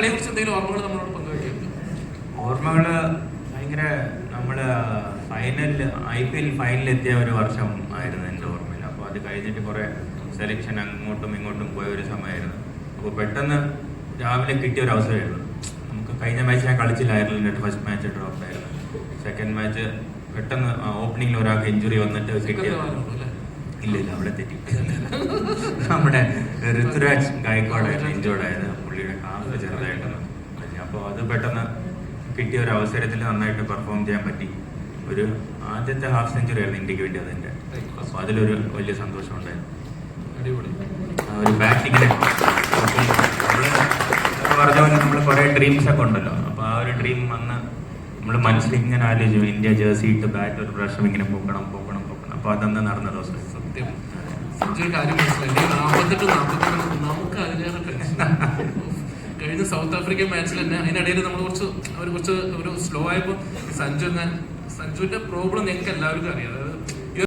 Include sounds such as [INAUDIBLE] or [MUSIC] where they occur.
കളിയെ കുറിച്ച് എന്തെങ്കിലും ഓർമ്മകൾ നമ്മളോട് പങ്കുവയ്ക്കാം ഓർമ്മകൾ ഭയങ്കര നമ്മൾ ഫൈനലിൽ ഐ പി എൽ ഫൈനലിൽ എത്തിയ ഒരു വർഷം ആയിരുന്നു എന്റെ ഓർമ്മയിൽ. അപ്പോൾ അത് കഴിഞ്ഞിട്ട് കുറേ സെലക്ഷൻ അങ്ങോട്ടും ഇങ്ങോട്ടും പോയ ഒരു സമയമായിരുന്നു. അപ്പോൾ പെട്ടെന്ന് രാവിലെ കിട്ടിയ ഒരു അവസരമായിരുന്നു. നമുക്ക് കഴിഞ്ഞ മാച്ച് ഞാൻ കളിച്ചില്ല അയർലൻഡ് ഫസ്റ്റ് മാച്ച് ഡ്രോപ്പ് ആയിരുന്നു. സെക്കൻഡ് മാച്ച് പെട്ടെന്ന് ഓപ്പണിംഗിൽ ഒരാൾക്ക് ഇഞ്ചുറി വന്നിട്ട് കിട്ടിയ ഇല്ല ഇല്ല അവിടെ തെറ്റി. [LAUGHS] നമ്മുടെ ഋതുരാജ് ഗായക്കോടായിരുന്നു ഇഞ്ചോർഡ് ആയത് പുള്ളിയുടെ കാലിൽ ചെറുതായിട്ടൊന്ന് അപ്പോൾ അത് പെട്ടെന്ന് കിട്ടിയ ഒരു അവസരത്തിൽ നന്നായിട്ട് പെർഫോം ചെയ്യാൻ പറ്റി. ഒരു ആദ്യത്തെ ഹാഫ് സെഞ്ചുറി ആയിരുന്നു ഇന്ത്യയ്ക്ക് വേണ്ടി അതിന്റെ. അപ്പോൾ അതിലൊരു വലിയ സന്തോഷം ഉണ്ടായിരുന്നു. ഒരു ബാറ്റിങ്ങിന് പറഞ്ഞ പോലെ നമ്മൾ കുറേ ഡ്രീംസ് ഒക്കെ ഉണ്ടല്ലോ. അപ്പോൾ ആ ഒരു ഡ്രീം വന്ന് നമ്മൾ മനസ്സിൽ ഇങ്ങനെ ആലോചിച്ചു. ഇന്ത്യ ജേഴ്സി ഇട്ട് ബാറ്റ് ഒരു പ്രാവശ്യം ഇങ്ങനെ പോക്കണം പോക്കണം പോക്കണം. അപ്പോൾ അതന്ന് നടന്ന ദിവസം സത്യം. സഞ്ജയ് കാര്യം മനസ്സിലായി. നാൽപ്പത്തെട്ട് നാൽപ്പത്തെട്ട് നമുക്ക് അതിലേറെ ടെൻഷൻ കഴിഞ്ഞ സൗത്ത് ആഫ്രിക്കൻ മാച്ചിൽ തന്നെ അതിനിടയിൽ നമ്മൾ കുറച്ച് അവർ കുറച്ച് ഒരു സ്ലോ ആയപ്പോൾ സഞ്ജു എന്ന സഞ്ജുവിന്റെ പ്രോബ്ലം ഞങ്ങൾക്ക് എല്ലാവർക്കും അറിയാം. അതായത്